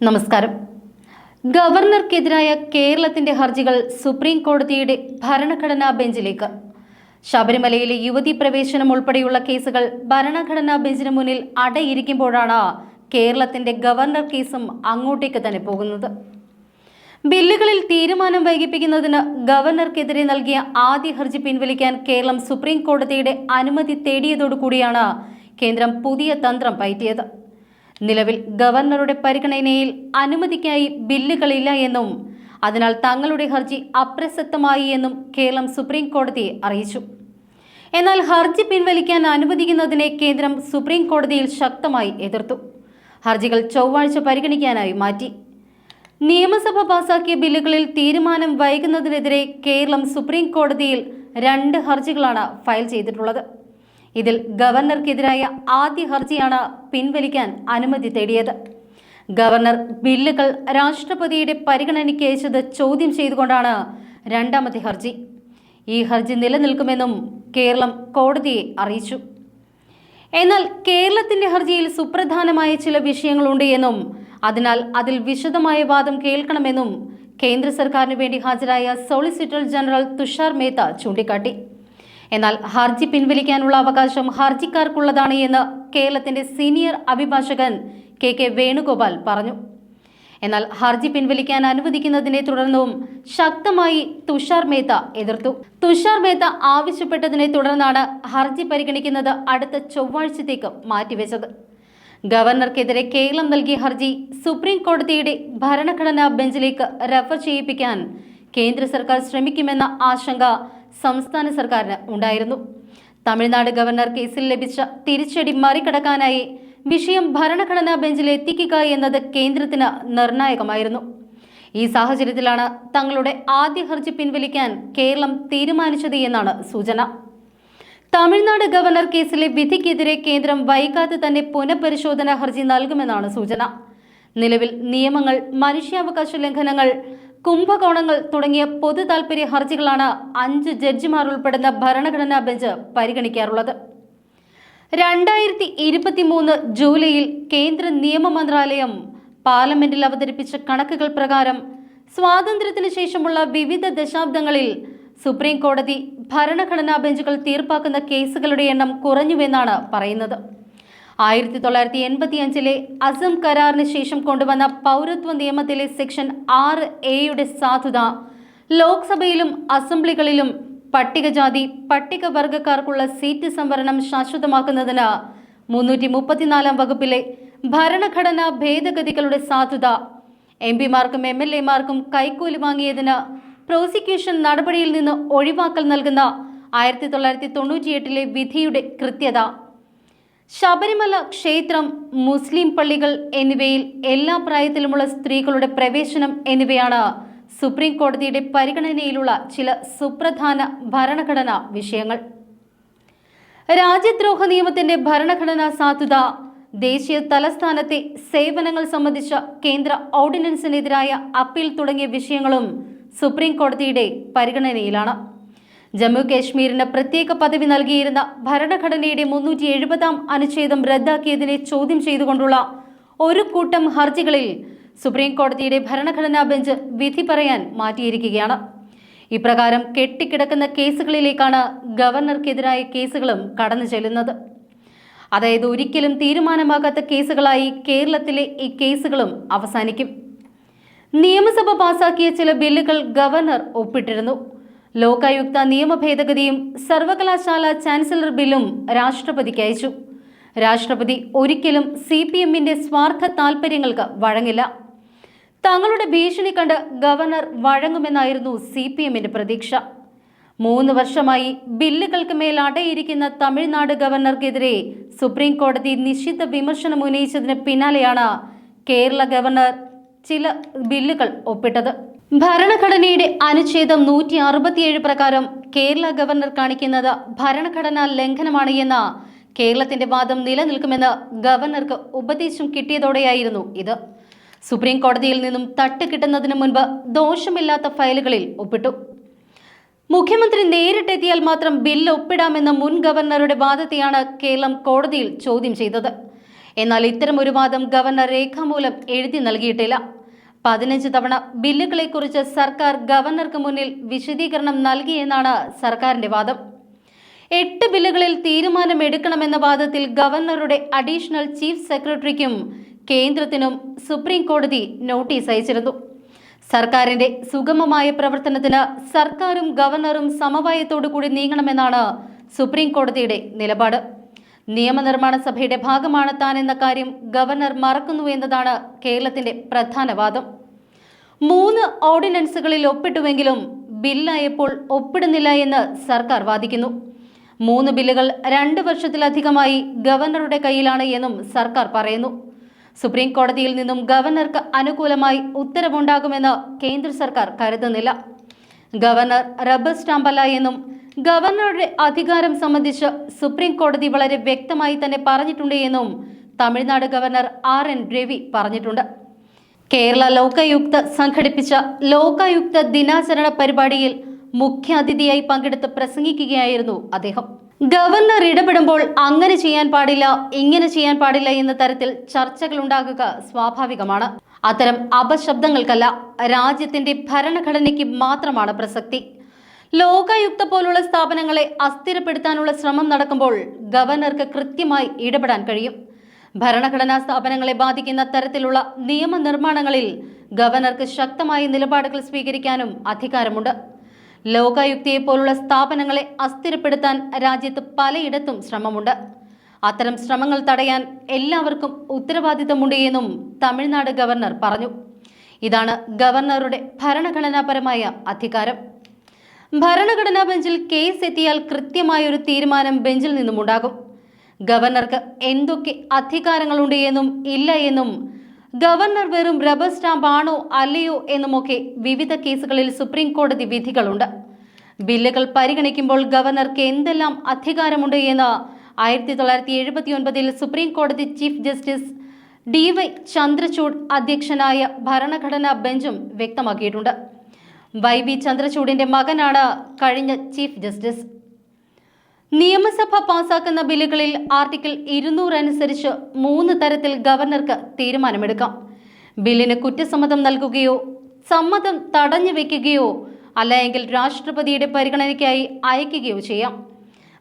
നമസ്കാരം. ഗവർണർക്കെതിരായ കേരളത്തിന്റെ ഹർജികൾ സുപ്രീം കോടതിയുടെ ഭരണഘടനാ ബെഞ്ചിലേക്ക്. ശബരിമലയിലെ യുവതി പ്രവേശനം ഉൾപ്പെടെയുള്ള കേസുകൾ ഭരണഘടനാ ബെഞ്ചിന് മുന്നിൽ അടയിരിക്കുമ്പോഴാണ് കേരളത്തിന്റെ ഗവർണർ കേസും അങ്ങോട്ടേക്ക് തന്നെ പോകുന്നത്. ബില്ലുകളിൽ തീരുമാനം വൈകിപ്പിക്കുന്നതിന് ഗവർണർക്കെതിരെ നൽകിയ ആദ്യ ഹർജി പിൻവലിക്കാൻ കേരളം സുപ്രീം കോടതിയുടെ അനുമതി തേടിയതോടുകൂടിയാണ് കേന്ദ്രം പുതിയ തന്ത്രം പയറ്റിയത്. നിലവിൽ ഗവർണറുടെ പരിഗണനയിൽ അനുമതിക്കായി ബില്ലുകളില്ല എന്നും അതിനാൽ തങ്ങളുടെ ഹർജി അപ്രസക്തമായി എന്നും കേരളം സുപ്രീം കോടതിയെ അറിയിച്ചു. എന്നാൽ ഹർജി പിൻവലിക്കാൻ അനുവദിക്കുന്നതിനെ കേന്ദ്രം സുപ്രീം കോടതിയിൽ ശക്തമായി എതിർത്തു. ഹർജികൾ ചൊവ്വാഴ്ച പരിഗണിക്കാനായി മാറ്റി. നിയമസഭ പാസാക്കിയ ബില്ലുകളിൽ തീരുമാനം വൈകുന്നതിനെതിരെ കേരളം സുപ്രീം കോടതിയിൽ രണ്ട് ഹർജികളാണ് ഫയൽ ചെയ്തിട്ടുള്ളത്. ഇതിൽ ഗവർണർക്കെതിരായ ആദ്യ ഹർജിയാണ് പിൻവലിക്കാൻ അനുമതി തേടിയത്. ഗവർണർ ബില്ലുകൾ രാഷ്ട്രപതിയുടെ പരിഗണനയ്ക്ക് അയച്ചത് ചോദ്യം ചെയ്തുകൊണ്ടാണ് രണ്ടാമത്തെ ഹർജി. ഈ ഹർജി നിലനിൽക്കുമെന്നും കേരളം കോടതിയെ അറിയിച്ചു. എന്നാൽ കേരളത്തിന്റെ ഹർജിയിൽ സുപ്രധാനമായ ചില വിഷയങ്ങളുണ്ട് എന്നും അതിനാൽ അതിൽ വിശദമായ വാദം കേൾക്കണമെന്നും കേന്ദ്ര സർക്കാരിന് വേണ്ടി ഹാജരായ സോളിസിറ്റർ ജനറൽ തുഷാർ മേത്ത ചൂണ്ടിക്കാട്ടി. എന്നാൽ ഹർജി പിൻവലിക്കാനുള്ള അവകാശം ഹർജിക്കാർക്കുള്ളതാണ് എന്ന് കേരളത്തിന്റെ സീനിയർ അഭിഭാഷകൻ കെ കെ വേണുഗോപാൽ പറഞ്ഞു. എന്നാൽ ഹർജി പിൻവലിക്കാൻ അനുവദിക്കുന്നതിനെ തുടർന്നും ശക്തമായി തുഷാർ മേത്ത എതിർത്തു. തുഷാർ മേത്ത ആവശ്യപ്പെട്ടതിനെ തുടർന്നാണ് ഹർജി പരിഗണിക്കുന്നത് അടുത്ത ചൊവ്വാഴ്ചത്തേക്ക് മാറ്റിവെച്ചത്. ഗവർണർക്കെതിരെ കേരളം നൽകിയ ഹർജി സുപ്രീം കോടതിയുടെ ഭരണഘടനാ ബെഞ്ചിലേക്ക് റെഫർ ചെയ്യിപ്പിക്കാൻ കേന്ദ്ര സർക്കാർ ശ്രമിക്കുമെന്ന ആശങ്ക സംസ്ഥാന സർക്കാരിന് ഉണ്ടായിരുന്നു. തമിഴ്നാട് ഗവർണർ കേസിൽ ലഭിച്ച തിരിച്ചടി മറികടക്കാനായി വിഷയം ഭരണഘടനാ ബെഞ്ചിൽ എത്തിക്കുക എന്നത് കേന്ദ്രത്തിന് നിർണായകമായിരുന്നു. ഈ സാഹചര്യത്തിലാണ് തങ്ങളുടെ ആദ്യ ഹർജി പിൻവലിക്കാൻ കേരളം തീരുമാനിച്ചത് എന്നാണ് സൂചന. തമിഴ്നാട് ഗവർണർ കേസിലെ വിധിക്കെതിരെ കേന്ദ്രം വൈകാതെ തന്നെ പുനഃപരിശോധനാ ഹർജി നൽകുമെന്നാണ് സൂചന. നിലവിൽ നിയമങ്ങൾ മനുഷ്യാവകാശ ലംഘനങ്ങൾ കുംഭകോണങ്ങൾ തുടങ്ങിയ പൊതു താൽപര്യ ഹർജികളാണ് അഞ്ച് ജഡ്ജിമാർ ഉൾപ്പെടുന്ന ഭരണഘടനാ ബെഞ്ച് പരിഗണിക്കാറുള്ളത്. രണ്ടായിരത്തി ഇരുപത്തിമൂന്ന് ജൂലൈയിൽ കേന്ദ്ര നിയമ മന്ത്രാലയം പാർലമെന്റിൽ അവതരിപ്പിച്ച കണക്കുകൾ പ്രകാരം സ്വാതന്ത്ര്യത്തിന് ശേഷമുള്ള വിവിധ ദശാബ്ദങ്ങളിൽ സുപ്രീം കോടതി ഭരണഘടനാ ബെഞ്ചുകൾ തീർപ്പാക്കുന്ന കേസുകളുടെ എണ്ണം കുറഞ്ഞുവെന്നാണ് പറയുന്നത്. ആയിരത്തി തൊള്ളായിരത്തി എൺപത്തി അഞ്ചിലെ അസം കരാറിന് ശേഷം കൊണ്ടുവന്ന പൗരത്വ നിയമത്തിലെ സെക്ഷൻ ആറ് എയുടെ സാധുത ലോക്സഭയിലും അസംബ്ലികളിലും പട്ടികജാതി പട്ടികവർഗക്കാർക്കുള്ള സീറ്റ് സംവരണം ശാശ്വതമാക്കുന്നതിന് മുന്നൂറ്റി മുപ്പത്തിനാലാം വകുപ്പിലെ ഭരണഘടനാ ഭേദഗതികളുടെ സാധുത എം പിമാർക്കും എം എൽ എമാർക്കും കൈക്കൂലി വാങ്ങിയതിന് പ്രോസിക്യൂഷൻ നടപടിയിൽ നിന്ന് ഒഴിവാക്കൽ നൽകുന്ന ആയിരത്തി തൊള്ളായിരത്തി തൊണ്ണൂറ്റിയെട്ടിലെ വിധിയുടെ കൃത്യത. ശബരിമല ക്ഷേത്രം മുസ്ലിം പള്ളികൾ എന്നിവയിൽ എല്ലാ പ്രായത്തിലുമുള്ള സ്ത്രീകളുടെ പ്രവേശനം എന്നിവയാണ് സുപ്രീം കോടതിയുടെ പരിഗണനയിലുള്ള ചില സുപ്രധാന ഭരണഘടനാ വിഷയങ്ങൾ. രാജ്യദ്രോഹ നിയമത്തിന്റെ ഭരണഘടനാ സാധുത ദേശീയ തലസ്ഥാനത്തെ സേവനങ്ങൾ സംബന്ധിച്ച കേന്ദ്ര ഓർഡിനൻസിനെതിരായ അപ്പീൽ തുടങ്ങിയ വിഷയങ്ങളും സുപ്രീം കോടതിയുടെ പരിഗണനയിലാണ്. ജമ്മു കാശ്മീരിന് പ്രത്യേക പദവി നൽകിയിരുന്ന ഭരണഘടനയുടെ മുന്നൂറ്റി എഴുപതാം അനുച്ഛേദം റദ്ദാക്കിയതിനെ ചോദ്യം ചെയ്തുകൊണ്ടുള്ള ഒരു കൂട്ടം ഹർജികളിൽ സുപ്രീം കോടതിയുടെ ഭരണഘടനാ ബെഞ്ച് വിധി പറയാൻ മാറ്റിയിരിക്കുകയാണ്. ഇപ്രകാരം കെട്ടിക്കിടക്കുന്ന കേസുകളിലേക്കാണ് ഗവർണർക്കെതിരായ കേസുകളും കടന്നു ചെല്ലുന്നത്. അതായത് ഒരിക്കലും തീരുമാനമാകാത്ത കേസുകളായി കേരളത്തിലെ ഈ കേസുകളും അവസാനിക്കും. നിയമസഭ പാസാക്കിയ ചില ബില്ലുകൾ ഗവർണർ ഒപ്പിട്ടിരുന്നു. ലോകായുക്ത നിയമ ഭേദഗതിയും സർവകലാശാല ചാൻസലർ ബില്ലും രാഷ്ട്രപതിക്ക് അയച്ചു. രാഷ്ട്രപതി ഒരിക്കലും സി പി എമ്മിന്റെ സ്വാർത്ഥ താൽപര്യങ്ങൾക്ക് വഴങ്ങില്ല. തങ്ങളുടെ ഭീഷണി കണ്ട് ഗവർണർ വഴങ്ങുമെന്നായിരുന്നു സി പി എമ്മിന്റെ പ്രതീക്ഷ. മൂന്ന് വർഷമായി ബില്ലുകൾക്ക് മേൽ അടയിരിക്കുന്ന തമിഴ്നാട് ഗവർണർക്കെതിരെ സുപ്രീം കോടതി നിശ്ചിത വിമർശനം ഉന്നയിച്ചതിന് പിന്നാലെയാണ് കേരള ഗവർണർ ചില ബില്ലുകൾ ഒപ്പിട്ടത്. ഭരണഘടനയുടെ അനുച്ഛേദം നൂറ്റി അറുപത്തിയേഴ് പ്രകാരം കേരള ഗവർണർ കാണിക്കുന്നത് ഭരണഘടനാ ലംഘനമാണ് എന്ന കേരളത്തിന്റെ വാദം നിലനിൽക്കുമെന്ന് ഗവർണർക്ക് ഉപദേശം കിട്ടിയതോടെയായിരുന്നു ഇത്. സുപ്രീം കോടതിയിൽ നിന്നും തട്ട് കിട്ടുന്നതിന് മുൻപ് ദോഷമില്ലാത്ത ഫയലുകളിൽ ഒപ്പിട്ടു. മുഖ്യമന്ത്രി നേരിട്ടെത്തിയാൽ മാത്രം ബിൽ ഒപ്പിടാമെന്ന മുൻ ഗവർണറുടെ വാദത്തെയാണ് കേരളം കോടതിയിൽ ചോദ്യം ചെയ്തത്. എന്നാൽ ഇത്തരം ഒരു വാദം ഗവർണർ രേഖാമൂലം എഴുതി നൽകിയിട്ടില്ല. പതിനഞ്ച് തവണ ബില്ലുകളെക്കുറിച്ച് സർക്കാർ ഗവർണർക്ക് മുന്നിൽ വിശദീകരണം നൽകിയെന്നാണ് സർക്കാരിന്റെ വാദം. എട്ട് ബില്ലുകളിൽ തീരുമാനമെടുക്കണമെന്ന വാദത്തിൽ ഗവർണറുടെ അഡീഷണൽ ചീഫ് സെക്രട്ടറിക്കും കേന്ദ്രത്തിനും സുപ്രീം കോടതി നോട്ടീസ് അയച്ചിരുന്നു. സർക്കാരിന്റെ സുഗമമായ പ്രവർത്തനത്തിന് സർക്കാരും ഗവർണറും സമവായത്തോടു കൂടി നീങ്ങണമെന്നാണ് സുപ്രീം കോടതിയുടെ നിലപാട്. നിയമനിർമ്മാണ സഭയുടെ ഭാഗമാണ് താൻ എന്ന കാര്യം ഗവർണർ മറക്കുന്നു എന്നതാണ് കേരളത്തിന്റെ പ്രധാന വാദം. മൂന്ന് ഓർഡിനൻസുകളിൽ ഒപ്പിട്ടുവെങ്കിലും ബില്ലായപ്പോൾ ഒപ്പിടുന്നില്ല എന്ന് സർക്കാർ വാദിക്കുന്നു. മൂന്ന് ബില്ലുകൾ രണ്ട് വർഷത്തിലധികമായി ഗവർണറുടെ കയ്യിലാണ് എന്നും സർക്കാർ പറയുന്നു. സുപ്രീം കോടതിയിൽ നിന്നും ഗവർണർക്ക് അനുകൂലമായി ഉത്തരവുണ്ടാകുമെന്ന് കേന്ദ്ര സർക്കാർ കരുതുന്നില്ല. ഗവർണർ റബ്ബർ സ്റ്റാമ്പല്ല എന്നും ഗവർണറുടെ അധികാരം സംബന്ധിച്ച് സുപ്രീം കോടതി വളരെ വ്യക്തമായി തന്നെ പറഞ്ഞിട്ടുണ്ട് എന്നും Tamil Nadu governor R N Ravi പറഞ്ഞിട്ടുണ്ട്. കേരള ലോകായുക്ത സംഘടിപ്പിച്ച ലോകായുക്ത ദിനാചരണ പരിപാടിയിൽ മുഖ്യാതിഥിയായി പങ്കെടുത്ത് പ്രസംഗിക്കുകയായിരുന്നു അദ്ദേഹം. ഗവർണർ ഇടപെടുമ്പോൾ അങ്ങനെ ചെയ്യാൻ പാടില്ല ഇങ്ങനെ ചെയ്യാൻ പാടില്ല എന്ന തരത്തിൽ ചർച്ചകൾ ഉണ്ടാകുക സ്വാഭാവികമാണ്. അത്തരം അപശബ്ദങ്ങൾക്കല്ല രാജ്യത്തിന്റെ ഭരണഘടനയ്ക്ക് മാത്രമാണ് പ്രസക്തി. ലോകായുക്ത പോലുള്ള സ്ഥാപനങ്ങളെ അസ്ഥിരപ്പെടുത്താനുള്ള ശ്രമം നടക്കുമ്പോൾ ഗവർണർക്ക് കൃത്യമായി ഇടപെടാൻ കഴിയും. ഭരണഘടനാ സ്ഥാപനങ്ങളെ ബാധിക്കുന്ന തരത്തിലുള്ള നിയമനിർമ്മാണങ്ങളിൽ ഗവർണർക്ക് ശക്തമായ നിലപാടുകൾ സ്വീകരിക്കാനും അധികാരമുണ്ട്. ലോകായുക്തയെ പോലുള്ള സ്ഥാപനങ്ങളെ അസ്ഥിരപ്പെടുത്താൻ രാജ്യത്ത് പലയിടത്തും ശ്രമമുണ്ട്. അത്തരം ശ്രമങ്ങൾ തടയാൻ എല്ലാവർക്കും ഉത്തരവാദിത്തമുണ്ട് എന്നും തമിഴ്നാട് ഗവർണർ പറഞ്ഞു. ഇതാണ് ഗവർണറുടെ ഭരണഘടനാപരമായ അധികാരം. ഭരണഘടനാ ബെഞ്ചിൽ കേസ് എത്തിയാൽ കൃത്യമായ ഒരു തീരുമാനം ബെഞ്ചിൽ നിന്നുമുണ്ടാകും ഗവർണർക്ക് എന്തൊക്കെ അധികാരങ്ങളുണ്ട് എന്നും ഇല്ല എന്നും ഗവർണർ വെറും റബ്ബർ സ്റ്റാമ്പ് ആണോ അല്ലയോ എന്നുമൊക്കെ വിവിധ കേസുകളിൽ സുപ്രീം കോടതി വിധികളുണ്ട്. ബില്ലുകൾ പരിഗണിക്കുമ്പോൾ ഗവർണർക്ക് എന്തെല്ലാം അധികാരമുണ്ട് എന്ന് ആയിരത്തി തൊള്ളായിരത്തി എഴുപത്തി ഒൻപതിൽ സുപ്രീം കോടതി chief justice D Y Chandrachud അധ്യക്ഷനായ ഭരണഘടനാ ബെഞ്ചും വ്യക്തമാക്കിയിട്ടുണ്ട്. വൈ വി ചന്ദ്രചൂഡിന്റെ മകനാണ് കഴിഞ്ഞ ചീഫ് ജസ്റ്റിസ്. നിയമസഭ പാസാക്കുന്ന ബില്ലുകളിൽ ആർട്ടിക്കിൾ ഇരുന്നൂറ് അനുസരിച്ച് മൂന്ന് തരത്തിൽ ഗവർണർക്ക് തീരുമാനമെടുക്കാം. ബില്ലിന് കുറ്റസമ്മതം നൽകുകയോ സമ്മതം തടഞ്ഞു വെക്കുകയോ അല്ലെങ്കിൽ രാഷ്ട്രപതിയുടെ പരിഗണനയ്ക്കായി അയക്കുകയോ ചെയ്യാം.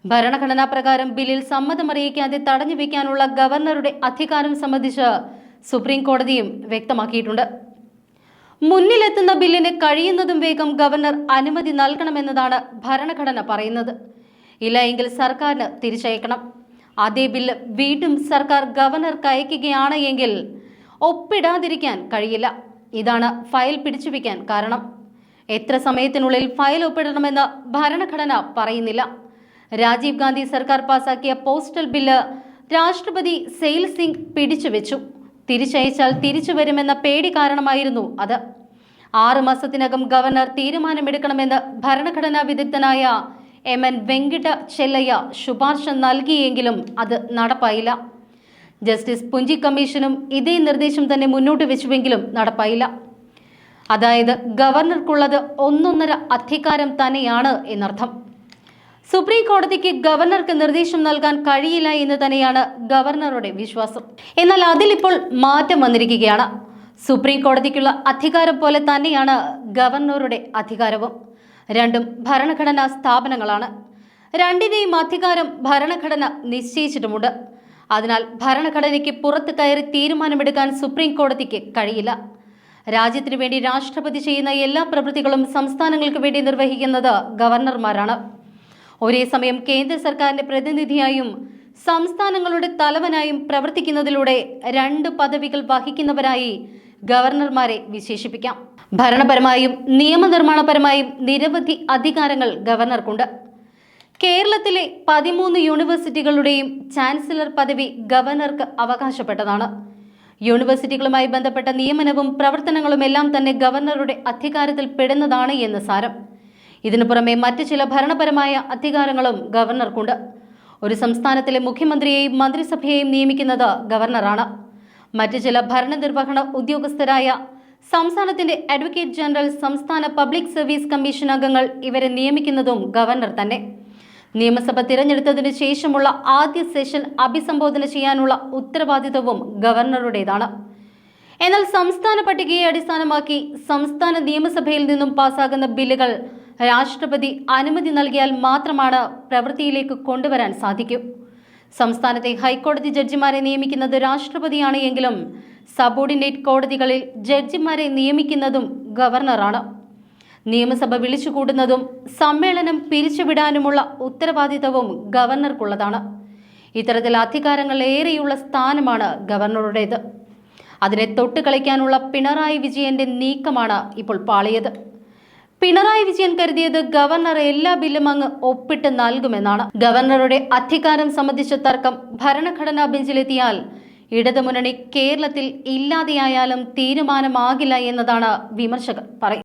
ഭരണഘടനാ പ്രകാരം ബില്ലിൽ സമ്മതമറിയിക്കാതെ തടഞ്ഞു വെക്കാനുള്ള ഗവർണറുടെ അധികാരം സംബന്ധിച്ച് സുപ്രീം കോടതിയും വ്യക്തമാക്കിയിട്ടുണ്ട്. മുന്നിലെത്തുന്ന ബില്ലിന് കഴിയുന്നതും വേഗം ഗവർണർ അനുമതി നൽകണമെന്നതാണ് ഭരണഘടന പറയുന്നത്. ഇല്ല എങ്കിൽ സർക്കാരിന് തിരിച്ചയക്കണം. അതേ ബില്ല് വീണ്ടും സർക്കാർ ഗവർണർക്ക് അയക്കുകയാണ് എങ്കിൽ ഒപ്പിടാതിരിക്കാൻ കഴിയില്ല. ഇതാണ് ഫയൽ പിടിച്ചുവെക്കാൻ കാരണം. എത്ര സമയത്തിനുള്ളിൽ ഫയൽ ഒപ്പിടണമെന്ന് ഭരണഘടന പറയുന്നില്ല. രാജീവ് ഗാന്ധി സർക്കാർ പാസാക്കിയ പോസ്റ്റൽ ബില്ല് രാഷ്ട്രപതി സെയിൽ സിംഗ് പിടിച്ചുവെച്ചു. തിരിച്ചയച്ചാൽ തിരിച്ചു വരുമെന്ന പേടി കാരണമായിരുന്നു അത്. ആറ് മാസത്തിനകം ഗവർണർ തീരുമാനമെടുക്കണമെന്ന് ഭരണഘടനാ വിദഗ്ധനായ എം എൻ വെങ്കിട്ട ചെല്ലയ്യ ശുപാർശ നൽകിയെങ്കിലും അത് നടപ്പായില്ല. ജസ്റ്റിസ് പുഞ്ചി കമ്മീഷനും ഇതേ നിർദ്ദേശം തന്നെ മുന്നോട്ട് വെച്ചുവെങ്കിലും നടപ്പായില്ല. അതായത് ഗവർണർക്കുള്ളത് ഒന്നൊന്നര അധികാരം തന്നെയാണ് എന്നർത്ഥം. സുപ്രീം കോടതിക്ക് ഗവർണർക്ക് നിർദ്ദേശം നൽകാൻ കഴിയില്ല എന്ന് തന്നെയാണ് ഗവർണറുടെ വിശ്വാസം. എന്നാൽ അതിലിപ്പോൾ മാറ്റം വന്നിരിക്കുകയാണ്. സുപ്രീം കോടതിക്കുള്ള അധികാരം പോലെ തന്നെയാണ് ഗവർണറുടെ അധികാരവും. രണ്ടും ഭരണഘടനാ സ്ഥാപനങ്ങളാണ്. രണ്ടിനെയും അധികാരം ഭരണഘടന നിശ്ചയിച്ചിട്ടുമുണ്ട്. അതിനാൽ ഭരണഘടനയ്ക്ക് പുറത്ത് കയറി തീരുമാനമെടുക്കാൻ സുപ്രീം കോടതിക്ക് കഴിയില്ല. രാജ്യത്തിനു വേണ്ടി രാഷ്ട്രപതി ചെയ്യുന്ന എല്ലാ പ്രവൃത്തികളും സംസ്ഥാനങ്ങൾക്ക് വേണ്ടി നിർവഹിക്കുന്നത് ഗവർണർമാരാണ്. ഒരേ സമയം കേന്ദ്ര സർക്കാരിന്റെ പ്രതിനിധിയായും സംസ്ഥാനങ്ങളുടെ തലവനായും പ്രവർത്തിക്കുന്നതിലൂടെ രണ്ട് പദവികൾ വഹിക്കുന്നവരായി ഗവർണർമാരെ വിശേഷിപ്പിക്കാം. ഭരണപരമായും നിയമനിർമ്മാണപരമായും നിരവധി അധികാരങ്ങൾ ഗവർണർക്കുണ്ട്. കേരളത്തിലെ പതിമൂന്ന് യൂണിവേഴ്സിറ്റികളുടെയും ചാൻസലർ പദവി ഗവർണർക്ക് അവകാശപ്പെട്ടതാണ്. യൂണിവേഴ്സിറ്റികളുമായി ബന്ധപ്പെട്ട നിയമനവും പ്രവർത്തനങ്ങളും എല്ലാം തന്നെ ഗവർണറുടെ അധികാരത്തിൽ പെടുന്നതാണ് എന്ന് സാരം. ഇതിനു പുറമെ മറ്റ് ചില ഭരണപരമായ അധികാരങ്ങളും ഗവർണർക്കുണ്ട്. ഒരു സംസ്ഥാനത്തിലെ മുഖ്യമന്ത്രിയെയും മന്ത്രിസഭയെയും നിയമിക്കുന്നത് ഗവർണറാണ്. മറ്റ് ചില ഭരണനിർവഹണ ഉദ്യോഗസ്ഥരായ സംസ്ഥാനത്തിന്റെ അഡ്വക്കേറ്റ് ജനറൽ സംസ്ഥാന പബ്ലിക് സർവീസ് കമ്മീഷൻ അംഗങ്ങൾ ഇവരെ നിയമിക്കുന്നതും ഗവർണർ തന്നെ. നിയമസഭ തിരഞ്ഞെടുത്തതിനു ശേഷമുള്ള ആദ്യ സെഷൻ അഭിസംബോധന ചെയ്യാനുള്ള ഉത്തരവാദിത്വവും ഗവർണറുടേതാണ്. എന്നാൽ സംസ്ഥാന പട്ടികയെ അടിസ്ഥാനമാക്കി സംസ്ഥാന നിയമസഭയിൽ നിന്നും പാസാകുന്ന ബില്ലുകൾ രാഷ്ട്രപതി അനുമതി നൽകിയാൽ മാത്രമാണ് പ്രവൃത്തിയിലേക്ക് കൊണ്ടുവരാൻ സാധിക്കൂ. സംസ്ഥാനത്തെ ഹൈക്കോടതി ജഡ്ജിമാരെ നിയമിക്കുന്നത് രാഷ്ട്രപതിയാണ് എങ്കിലും സബോർഡിനേറ്റ് കോടതികളിൽ ജഡ്ജിമാരെ നിയമിക്കുന്നതും ഗവർണറാണ്. നിയമസഭ വിളിച്ചുകൂടുന്നതും സമ്മേളനം പിരിച്ചുവിടാനുമുള്ള ഉത്തരവാദിത്തവും ഗവർണർക്കുള്ളതാണ്. ഇത്തരത്തിൽ അധികാരങ്ങൾ ഏറെയുള്ള സ്ഥാനമാണ് ഗവർണറുടേത്. അതിനെ തൊട്ടുകളിക്കാനുള്ള പിണറായി വിജയന്റെ നീക്കമാണ് ഇപ്പോൾ പാളിയത്. പിണറായി വിജയൻ കരുതിയത് ഗവർണർ എല്ലാ ബില്ലും അങ്ങ് ഒപ്പിട്ട് നൽകുമെന്നാണ്. ഗവർണറുടെ അധികാരം സംബന്ധിച്ച തർക്കം ഭരണഘടനാ ബെഞ്ചിലെത്തിയാൽ ഇടതുമുന്നണി കേരളത്തിൽ ഇല്ലാതെയായാലും തീരുമാനമാകില്ല എന്നതാണ് വിമർശകർ പറയുന്നത്.